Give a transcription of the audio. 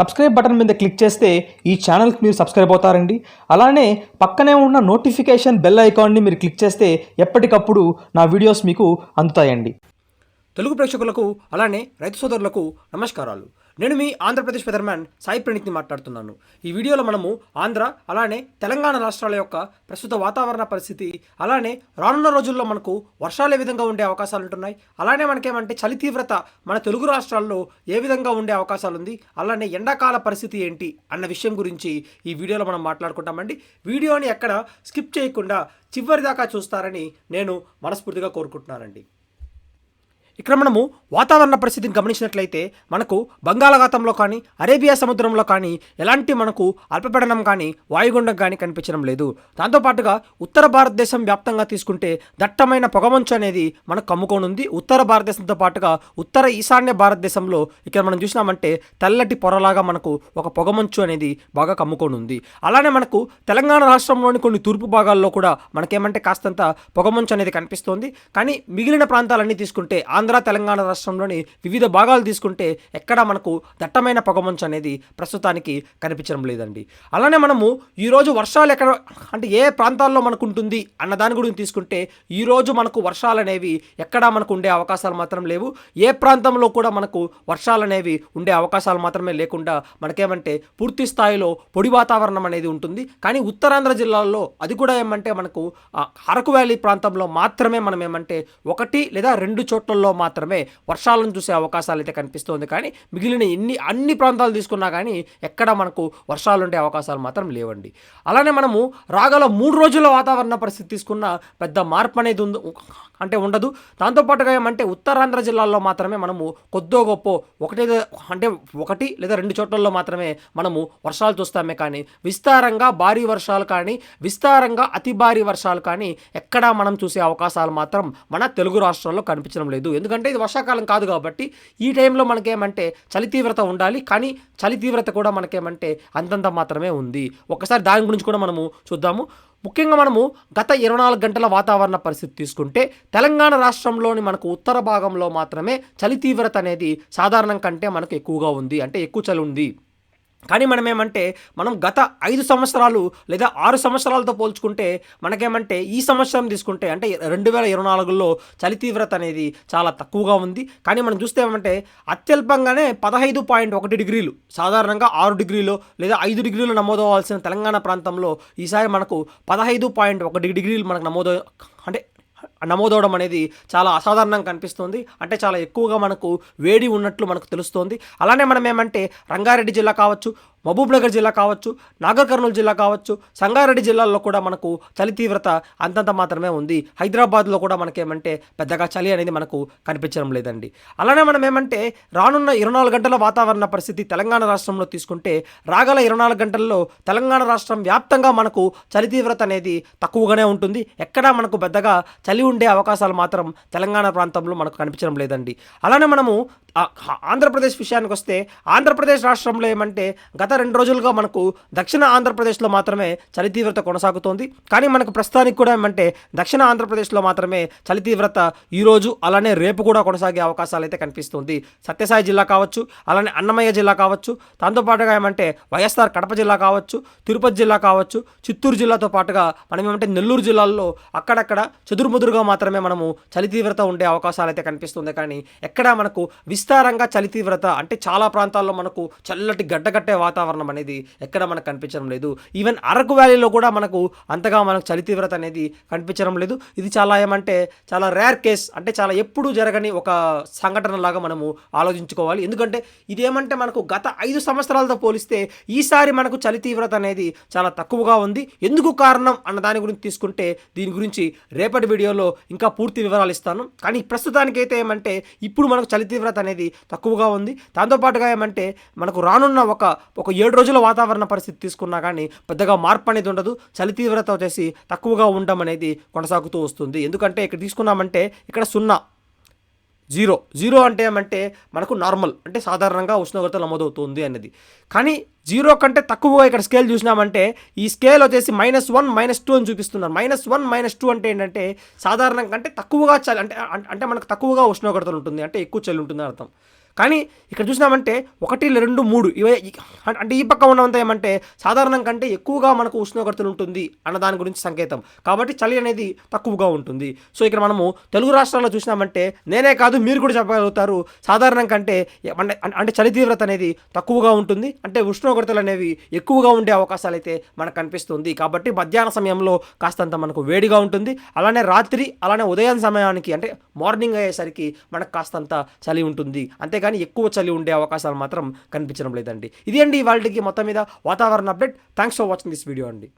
Subscribe button మీద click చేస్తే ఈ ఛానల్కి మీరు సబ్స్క్రైబ్ అవుతారండి. అలానే పక్కనే ఉన్న నోటిఫికేషన్ బెల్ ఐకాన్ని మీరు క్లిక్ చేస్తే ఎప్పటికప్పుడు నా వీడియోస్ మీకు అందుతాయండి. తెలుగు ప్రేక్షకులకు అలానే రైతు సోదరులకు నమస్కారాలు. నేను మీ ఆంధ్రప్రదేశ్ ఫెదర్మ్యాన్ సాయి ప్రణీత్ని మాట్లాడుతున్నాను. ఈ వీడియోలో మనము ఆంధ్ర అలానే తెలంగాణ రాష్ట్రాల యొక్క ప్రస్తుత వాతావరణ పరిస్థితి అలానే రానున్న రోజుల్లో మనకు వర్షాలు ఏ విధంగా ఉండే అవకాశాలు ఉంటున్నాయి అలానే మనకేమంటే చలి తీవ్రత మన తెలుగు రాష్ట్రాల్లో ఏ విధంగా ఉండే అవకాశాలు ఉంది అలానే ఎండాకాల పరిస్థితి ఏంటి అన్న విషయం గురించి ఈ వీడియోలో మనం మాట్లాడుకుంటామండి. వీడియోని ఎక్కడ స్కిప్ చేయకుండా చివరి దాకా చూస్తారని నేను మనస్ఫూర్తిగా కోరుకుంటున్నానండి. ఇక్కడ మనము వాతావరణ పరిస్థితిని గమనించినట్లయితే మనకు బంగాళాఖాతంలో కానీ అరేబియా సముద్రంలో కానీ ఎలాంటి మనకు అల్పపడనం కానీ వాయుగుండం కానీ కనిపించడం లేదు. దాంతోపాటుగా ఉత్తర భారతదేశం వ్యాప్తంగా తీసుకుంటే దట్టమైన పొగమంచు అనేది మనకు కమ్ముకోనుంది. ఉత్తర భారతదేశంతో పాటుగా ఉత్తర ఈశాన్య భారతదేశంలో ఇక్కడ మనం చూసినామంటే తెల్లటి పొరలాగా మనకు ఒక పొగమంచు అనేది బాగా కమ్ముకోనుంది. అలానే మనకు తెలంగాణ రాష్ట్రంలోని కొన్ని తూర్పు భాగాల్లో కూడా మనకేమంటే కాస్తంత పొగమంచు అనేది కనిపిస్తోంది. కానీ మిగిలిన ప్రాంతాలన్నీ తీసుకుంటే ఆ ఆంధ్ర తెలంగాణ రాష్ట్రంలోని వివిధ భాగాలు తీసుకుంటే ఎక్కడా మనకు దట్టమైన పొగమంచు అనేది ప్రస్తుతానికి కనిపించడం లేదండి. అలానే మనము ఈరోజు వర్షాలు ఎక్కడ అంటే ఏ ప్రాంతాల్లో మనకు ఉంటుంది అన్న దాని గురించి తీసుకుంటే ఈరోజు మనకు వర్షాలు అనేవి ఎక్కడా మనకు ఉండే అవకాశాలు మాత్రం లేవు. ఏ ప్రాంతంలో కూడా మనకు వర్షాలు అనేవి ఉండే అవకాశాలు మాత్రమే లేకుండా మనకేమంటే పూర్తి స్థాయిలో పొడి వాతావరణం అనేది ఉంటుంది. కానీ ఉత్తరాంధ్ర జిల్లాల్లో అది కూడా ఏమంటే మనకు అరకు వ్యాలీ ప్రాంతంలో మాత్రమే మనం ఏమంటే ఒకటి లేదా రెండు చోట్లలో మాత్రమే వర్షాలను చూసే అవకాశాలు అయితే కనిపిస్తుంది. కానీ మిగిలిన ఎన్ని అన్ని ప్రాంతాలు తీసుకున్నా కానీ ఎక్కడ మనకు వర్షాలు ఉండే అవకాశాలు మాత్రం లేవండి. అలానే మనము రాగల మూడు రోజుల వాతావరణ పరిస్థితి తీసుకున్న పెద్ద మార్పు అనేది ఉంది అంటే ఉండదు. దాంతోపాటుగా ఏమంటే ఉత్తరాంధ్ర జిల్లాల్లో మాత్రమే మనము కొద్దో గొప్ప ఒకటి అంటే ఒకటి లేదా రెండు చోట్లలో మాత్రమే మనము వర్షాలు చూస్తామే కానీ విస్తారంగా భారీ వర్షాలు కానీ విస్తారంగా అతి భారీ వర్షాలు కానీ ఎక్కడా మనం చూసే అవకాశాలు మాత్రం మన తెలుగు రాష్ట్రాల్లో కనిపించడం లేదు. ఎందుకంటే ఇది వర్షాకాలం కాదు కాబట్టి ఈ టైంలో మనకేమంటే చలి తీవ్రత ఉండాలి కానీ చలి తీవ్రత కూడా మనకేమంటే అంతంత మాత్రమే ఉంది. ఒకసారి దాని గురించి కూడా మనము చూద్దాము. ముఖ్యంగా మనము గత ఇరవై నాలుగు గంటల వాతావరణ పరిస్థితి తీసుకుంటే తెలంగాణ రాష్ట్రంలోని మనకు ఉత్తర భాగంలో మాత్రమే చలి తీవ్రత అనేది సాధారణం కంటే మనకు ఎక్కువగా ఉంది అంటే ఎక్కువ చలి ఉంది. కానీ మనం ఏమంటే మనం గత ఐదు సంవత్సరాలు లేదా ఆరు సంవత్సరాలతో పోల్చుకుంటే మనకేమంటే ఈ సంవత్సరం తీసుకుంటే అంటే రెండు వేల ఇరవై నాలుగులో చలి తీవ్రత అనేది చాలా తక్కువగా ఉంది. కానీ మనం చూస్తే ఏమంటే అత్యల్పంగానే పదహైదు పాయింట్ ఒకటి డిగ్రీలు సాధారణంగా ఆరు డిగ్రీలో లేదా ఐదు డిగ్రీలు నమోదవ్వాల్సిన తెలంగాణ ప్రాంతంలో ఈసారి మనకు పదహైదు పాయింట్ ఒకటి డిగ్రీలు మనకు నమోదు అంటే నమోదవడం అనేది చాలా అసాధారణంగా కనిపిస్తుంది. అంటే చాలా ఎక్కువగా మనకు వేడి ఉన్నట్లు మనకు తెలుస్తోంది. అలానే మనం ఏమంటే రంగారెడ్డి జిల్లా కావచ్చు మహబూబ్నగర్ జిల్లా కావచ్చు నాగర్ కర్నూలు జిల్లా కావచ్చు సంగారెడ్డి జిల్లాల్లో కూడా మనకు చలి తీవ్రత అంతంత మాత్రమే ఉంది. హైదరాబాద్లో కూడా మనకేమంటే పెద్దగా చలి అనేది మనకు కనిపించడం లేదండి. అలానే మనం ఏమంటే రానున్న ఇరవై నాలుగు గంటల వాతావరణ పరిస్థితి తెలంగాణ రాష్ట్రంలో తీసుకుంటే రాగల ఇరవై నాలుగు గంటల్లో తెలంగాణ రాష్ట్రం వ్యాప్తంగా మనకు చలి తీవ్రత అనేది తక్కువగానే ఉంటుంది. ఎక్కడా మనకు పెద్దగా చలి ఉండే అవకాశాలు మాత్రం తెలంగాణ ప్రాంతంలో మనకు కనిపించడం లేదండి. అలానే మనము ఆంధ్రప్రదేశ్ విషయానికి వస్తే ఆంధ్రప్రదేశ్ రాష్ట్రంలో ఏమంటే గత రెండు రోజులుగా మనకు దక్షిణ ఆంధ్రప్రదేశ్లో మాత్రమే చలి తీవ్రత కొనసాగుతోంది. కానీ మనకు ప్రస్తుతానికి కూడా ఏమంటే దక్షిణ ఆంధ్రప్రదేశ్లో మాత్రమే చలి తీవ్రత ఈరోజు అలానే రేపు కూడా కొనసాగే అవకాశాలు అయితే కనిపిస్తుంది. సత్యసాయి జిల్లా కావచ్చు అలానే అన్నమయ్య జిల్లా కావచ్చు దాంతోపాటుగా ఏమంటే వైఎస్ఆర్ కడప జిల్లా కావచ్చు తిరుపతి జిల్లా కావచ్చు చిత్తూరు జిల్లాతో పాటుగా మనం ఏమంటే నెల్లూరు జిల్లాల్లో అక్కడక్కడ చెదురుముదురుగా మాత్రమే మనము చలి తీవ్రత ఉండే అవకాశాలు అయితే కనిపిస్తుంది. కానీ ఎక్కడా మనకు విస్తారంగా చలి తీవ్రత అంటే చాలా ప్రాంతాల్లో మనకు చల్లటి గడ్డగట్టే వాతావరణం వాతావరణం అనేది ఎక్కడ మనకు కనిపించడం లేదు. ఈవెన్ అరకు వ్యాలీలో కూడా మనకు అంతగా మనకు చలి తీవ్రత అనేది కనిపించడం లేదు. ఇది చాలా ఏమంటే చాలా రేర్ కేస్ అంటే చాలా ఎప్పుడూ జరగని ఒక సంఘటన లాగా మనము ఆలోచించుకోవాలి. ఎందుకంటే ఇదేమంటే మనకు గత ఐదు సంవత్సరాలతో పోలిస్తే ఈసారి మనకు చలి తీవ్రత అనేది చాలా తక్కువగా ఉంది. ఎందుకు కారణం అన్న దాని గురించి తీసుకుంటే దీని గురించి రేపటి వీడియోలో ఇంకా పూర్తి వివరాలు ఇస్తాను. కానీ ప్రస్తుతానికైతే ఏమంటే ఇప్పుడు మనకు చలి తీవ్రత అనేది తక్కువగా ఉంది. దాంతోపాటుగా ఏమంటే మనకు రానున్న ఒక ఒక ఏడు రోజుల వాతావరణ పరిస్థితి తీసుకున్నా కానీ పెద్దగా మార్పు అనేది ఉండదు. చలి తీవ్రత వచ్చేసి తక్కువగా ఉండడం అనేది కొనసాగుతూ వస్తుంది. ఎందుకంటే ఇక్కడ తీసుకున్నామంటే ఇక్కడ సున్నా జీరో జీరో అంటే ఏమంటే మనకు నార్మల్ అంటే సాధారణంగా ఉష్ణోగ్రత నమోదవుతుంది అనేది కానీ జీరో కంటే తక్కువగా ఇక్కడ స్కేల్ చూసినామంటే ఈ స్కేల్ వచ్చేసి మైనస్ వన్ మైనస్ టూ అని చూపిస్తున్నారు. మైనస్ వన్ మైనస్ టూ అంటే ఏంటంటే సాధారణంగా అంటే తక్కువగా చలి అంటే అంటే మనకు తక్కువగా ఉష్ణోగ్రతలు ఉంటుంది. అంటే ఎక్కువ చలి ఉంటుంది అర్థం. కానీ ఇక్కడ చూసినామంటే ఒకటి రెండు మూడు ఇవే అంటే ఈ పక్క ఉన్నవంతా ఏమంటే సాధారణం కంటే ఎక్కువగా మనకు ఉష్ణోగ్రతలు ఉంటుంది అన్న దాని గురించి సంకేతం. కాబట్టి చలి అనేది తక్కువగా ఉంటుంది. సో ఇక్కడ మనము తెలుగు రాష్ట్రాల్లో చూసినామంటే నేనే కాదు మీరు కూడా చెప్పగలుగుతారు. సాధారణం కంటే అంటే అంటే చలి తీవ్రత అనేది తక్కువగా ఉంటుంది. అంటే ఉష్ణోగ్రతలు అనేవి ఎక్కువగా ఉండే అవకాశాలు అయితే మనకు కనిపిస్తుంది. కాబట్టి మధ్యాహ్న సమయంలో కాస్తంత మనకు వేడిగా ఉంటుంది. అలానే రాత్రి అలానే ఉదయం సమయానికి అంటే మార్నింగ్ అయ్యేసరికి మనకు కాస్తంత చలి ఉంటుంది. కానీ ఎక్కువ చలి ఉండే అవకాశాలు మాత్రం కనిపించడం లేదండి. ఇది అండి వాళ్ళకి మొత్తం మీద వాతావరణ update. Thanks for watching this video అండి.